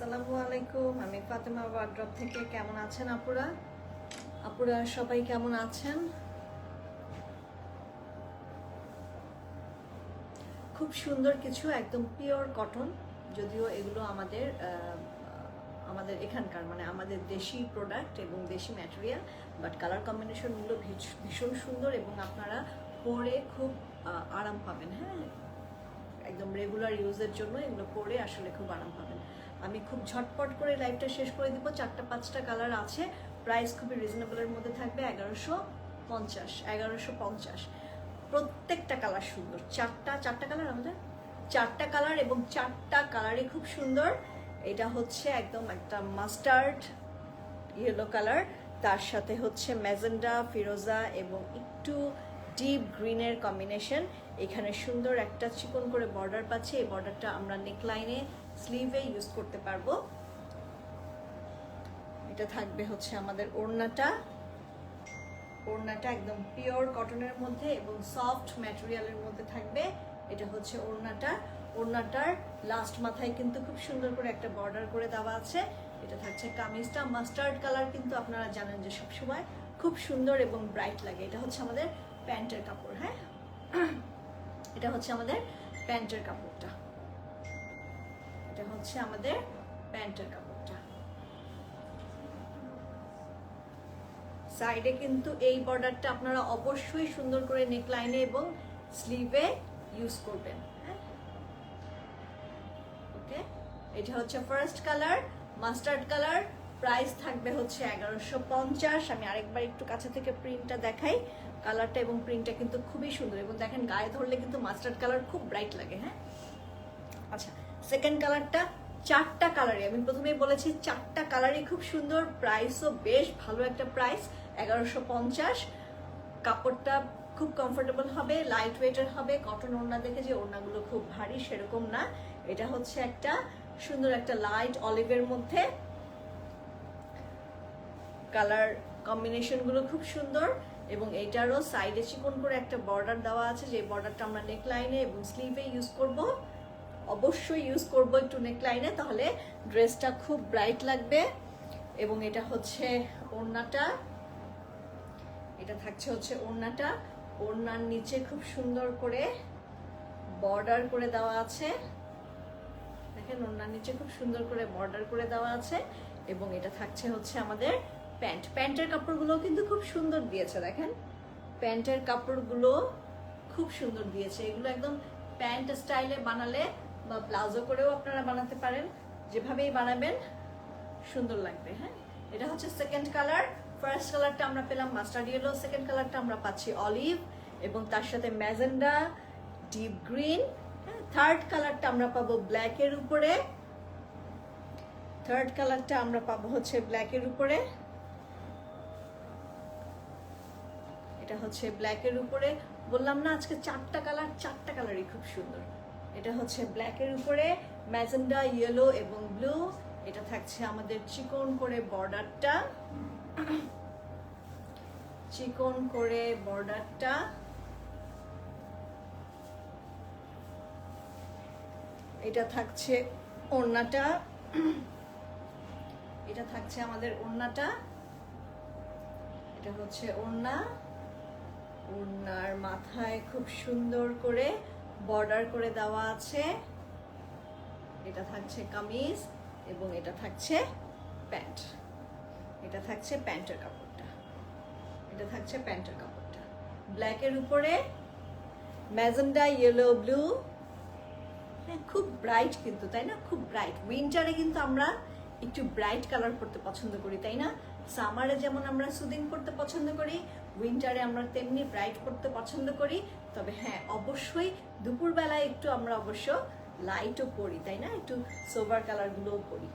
আসসালামু আলাইকুম। আমি ফাতেমা ওয়ার্ড্রপ থেকে। কেমন আছেন আপুরা? আপুরা, সবাই কেমন আছেন? খুব সুন্দর কিছু, একদম পিওর কটন যদিও এগুলো আমাদের আমাদের এখানকার মানে আমাদের দেশি প্রোডাক্ট এবং দেশি ম্যাটেরিয়াল বাট কালার কম্বিনেশনগুলো ভীষ- ভীষণ সুন্দর এবং আপনারা পরে খুব আরাম পাবেন হ্যাঁ? একদম রেগুলার ইউজের জন্য এগুলো পরে আসলে খুব আরাম পাবেন। আমি খুব ঝটপট করে লাইভটা শেষ করে দিব। চারটা, পাঁচটা কালার আছে। প্রাইস খুবই রিজনেবলের মধ্যে থাকবে এগারোশো পঞ্চাশ এগারোশো পঞ্চাশ। প্রত্যেকটা কালার সুন্দর। চারটা চারটা কালার আমাদের? চারটা কালার এবং চারটা কালারই খুব সুন্দর। এটা হচ্ছে একদম একটা মাস্টার্ড ইয়েলো কালার তার সাথে হচ্ছে ম্যাজেন্ডা, ফিরোজা এবং একটু ডিপ গ্রিনের কম্বিনেশন এখানে সুন্দর একটা চিকন করে বর্ডার পাচ্ছে। এই বর্ডারটা আমরা নেকলাইনে স্লিভে ইউজ করতে পারব। এটা থাকবে হচ্ছে আমাদের ওড়নাটা। ওড়নাটা একদম পিওর কটনের মধ্যে এবং সফট ম্যাটেরিয়ালের মধ্যে থাকবে। এটা হচ্ছে ওড়নাটা। ওড়নাটার লাস্ট মাথায় কিন্তু খুব সুন্দর করে একটা বর্ডার করে দেওয়া আছে। এটা থাকছে কামিজটা। মাস্টার্ড কালার কিন্তু আপনারা জানেন যে সবসময় খুব সুন্দর এবং ব্রাইট লাগে। এটা হচ্ছে আমাদের প্যান্টের কাপড় হ্যাঁ? এটা হচ্ছে আমাদের প্যান্টের কাপড়টা। এটা হচ্ছে আমাদের প্যান্টের কাপড়টা। সাইডে কিন্তু এই বর্ডারটা আপনারা অবশ্যই সুন্দর করে নেকলাইনে এবং স্লিভে ইউজ করবেন হ্যাঁ? ওকে এটা হচ্ছে first colour mustard colour price থাকবে হচ্ছে এগারোশো পঞ্চাশ। আমি আরেকবার একটু কাছে থেকে প্রিন্টটা দেখাই। কালারটা এবং প্রিন্টটা কিন্তু খুবই সুন্দর। এবং দেখেন গায়ে ধরলে কিন্তু মাস্টার্ড কালার খুব ব্রাইট লাগে হ্যাঁ? আচ্ছা সেকেন্ড কালারটা চারটা কালারই আমি প্রথমেই বলেছি চারটা কালারই খুব সুন্দর প্রাইসও বেশ ভালো একটা প্রাইস এগারোশো পঞ্চাশ। কাপড়টা খুব কমফোর্টেবল হবে লাইট ওয়েটের হবে। কটন ওড়না দেখে যে ওড়নাগুলো খুব ভারী, সেরকম না। এটা হচ্ছে একটা সুন্দর একটা লাইট অলিভের মধ্যে। কালার কম্বিনেশনগুলো খুব সুন্দর এবং এটারও সাইডে চিকন করে একটা বর্ডার দেওয়া আছে যে বর্ডারটা আমরা নেকলাইনে এবং স্লিভে ইউজ করব। অবশ্যই ইউজ করব একটু নেকলাইনে তাহলে ড্রেসটা খুব ব্রাইট লাগবে। এবং এটা হচ্ছে ওড়নাটা। এটা থাকছে হচ্ছে ওড়নাটা। ওড়নার নিচে খুব সুন্দর করে বর্ডার করে দেওয়া আছে। দেখেন, ওড়নার নিচে খুব সুন্দর করে বর্ডার করে দেওয়া আছে। এবং এটা থাকছে হচ্ছে আমাদের প্যান্ট। প্যান্টের কাপড়গুলো কিন্তু খুব সুন্দর দিয়েছে, দেখেন। প্যান্টের কাপড়গুলো খুব সুন্দর দিয়েছে। এগুলো একদম প্যান্ট স্টাইলে বানালে বা প্লাজো করেও আপনারা বানাতে পারেন। যেভাবেই বানাবেন, সুন্দর লাগবে হ্যাঁ? এটা হচ্ছে সেকেন্ড কালার ফার্স্ট কালারটা আমরা পেলাম মাস্টার্ড ইয়েলো সেকেন্ড কালারটা আমরা পাচ্ছি অলিভ এবং তার সাথে ম্যাজেন্ডা ডিপ গ্রিন থার্ড কালারটা আমরা পাবো ব্ল্যাকের উপরে। থার্ড কালারটা আমরা পাবো হচ্ছে ব্ল্যাকের উপরে। এটা হচ্ছে ব্ল্যাকের উপরে। বললাম না, আজকে চারটা কালার চারটা কালারই খুব সুন্দর। এটা হচ্ছে ব্ল্যাকের উপরে, ম্যাজেন্ডা ইয়েলো এবং ব্লু এটা থাকছে আমাদের চিকন করে বর্ডারটা চিকন করে বর্ডারটা এটা থাকছে ওড়নাটা। এটা থাকছে আমাদের ওড়নাটা। এটা হচ্ছে ওড়না। ওড়নার মাথায় খুব সুন্দর করে বর্ডার করে দেওয়া আছে। এটা থাকছে কামিজ এবং এটা থাকছে প্যান্ট। এটা থাকছে প্যান্টের কাপড়টা। এটা থাকছে প্যান্টের কাপড়টা। ব্ল্যাকের উপরে ম্যাজেন্ডা ইয়েলো ব্লু হ্যাঁ খুব ব্রাইট কিন্তু, তাই না? খুব ব্রাইট উইন্টারে কিন্তু আমরা একটু ব্রাইট কালার পরতে পছন্দ করি, তাই না? সামারে যেমন আমরা সুদিং করতে পছন্দ করি উইন্টারে আমরা তেমনি ব্রাইট করতে পছন্দ করি, তবে হ্যাঁ অবশ্যই দুপুরবেলায় একটু আমরা অবশ্য লাইটও পরি, তাই না? একটু সোভার কালারগুলোও পরি।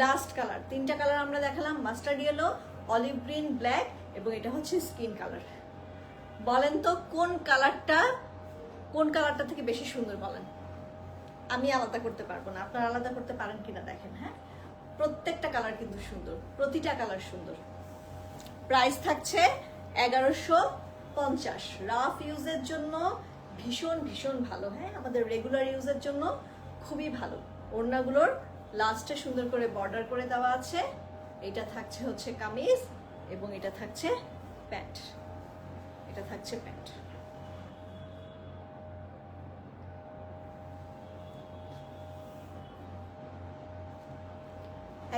লাস্ট কালার তিনটা কালার আমরা দেখালাম mustard yellow olive green black এবং এটা হচ্ছে স্কিন কালার বলেন তো, কোন কালারটা কোন কালারটা থেকে বেশি সুন্দর বলেন? আমি আলাদা করতে পারব না, আপনারা আলাদা করতে পারেন কিনা দেখেন হ্যাঁ? প্রত্যেকটা কালার কিন্তু সুন্দর, প্রতিটা কালার সুন্দর। প্রাইস থাকছে এগারোশো পঞ্চাশ। রাফ ইউজের জন্য ভীষণ ভীষণ ভালো হ্যাঁ? আমাদের রেগুলার ইউজের জন্য খুবই ভালো। ওড়নাগুলোর লাস্টে সুন্দর করে বর্ডার করে দেওয়া আছে। এটা থাকছে হচ্ছে কামিজ এবং এটা থাকছে প্যান্ট। এটা থাকছে প্যান্ট।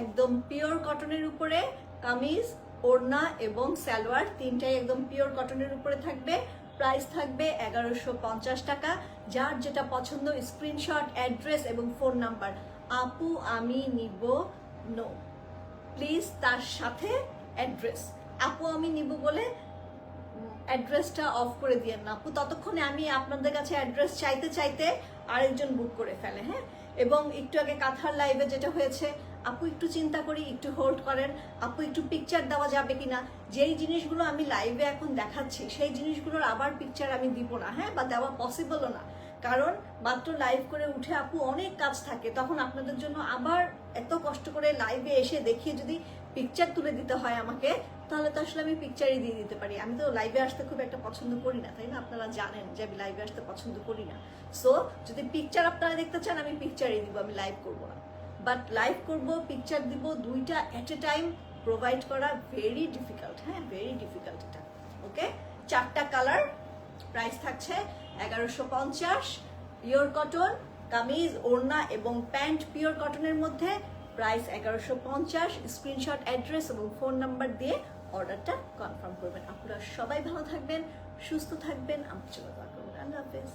একদম পিওর কটনের উপরে কামিজ ওড়না এবং সালোয়ার তিনটাই একদম পিওর কটনের উপরে থাকবে। প্রাইস থাকবে এগারোশো পঞ্চাশ টাকা। যার যেটা পছন্দ স্ক্রিনশট অ্যাড্রেস এবং ফোন নাম্বার আপু, আমি নিব নো প্লিজ তার সাথে অ্যাড্রেস আপু, আমি নিব বলে অ্যাড্রেসটা অফ করে দিয়ে না। আপু, ততক্ষণে আমি আপনাদের কাছে অ্যাড্রেস চাইতে চাইতে আরেকজন বুক করে ফেলে হ্যাঁ? এবং একটু আগে কাঁথার লাইভে যেটা হয়েছে আপু একটু চিন্তা করি, একটু হোল্ড করেন। আপু একটু পিকচার দেওয়া যাবে কিনা? যেই জিনিসগুলো আমি লাইভে এখন দেখাচ্ছি, সেই জিনিসগুলোর আবার পিকচার আমি দিব না হ্যাঁ? বা দেওয়া পসিবলও না। কারণ মাত্র লাইভ করে উঠে আপু অনেক কাজ থাকে, তখন আপনাদের জন্য আবার এত কষ্ট করে লাইভে এসে দেখিয়ে যদি পিকচার তুলে দিতে হয় আমাকে, তাহলে তো আসলে আমি পিকচারই দিয়ে দিতে পারি। আমি তো লাইভে আসতে খুব একটা পছন্দ করি না, তাই না? আপনারা জানেন যে আমি লাইভে আসতে পছন্দ করি না। সো যদি পিকচার আপনারা দেখতে চান, আমি পিকচারই দিব, আমি লাইভ করব না। বাট লাইভ করব পিকচার দিব, দুইটা এট এ টাইম প্রোভাইড করা ভেরি ডিফিকাল্ট হ্যাঁ ভেরি ডিফিকাল্ট এটা ওকে চারটা কালার প্রাইস থাকছে এগারোশো পঞ্চাশ পিওর কটন কামিজ, ওড়না এবং প্যান্ট পিওর কটনের মধ্যে প্রাইস এগারোশো পঞ্চাশ স্ক্রিনশট অ্যাড্রেস এবং ফোন নাম্বার দিয়ে অর্ডারটা কনফার্ম করবেন। আপনারা সবাই ভালো থাকবেন, সুস্থ থাকবেন, আমার জন্য দোয়া করবেন আল্লাহ হাফেজ।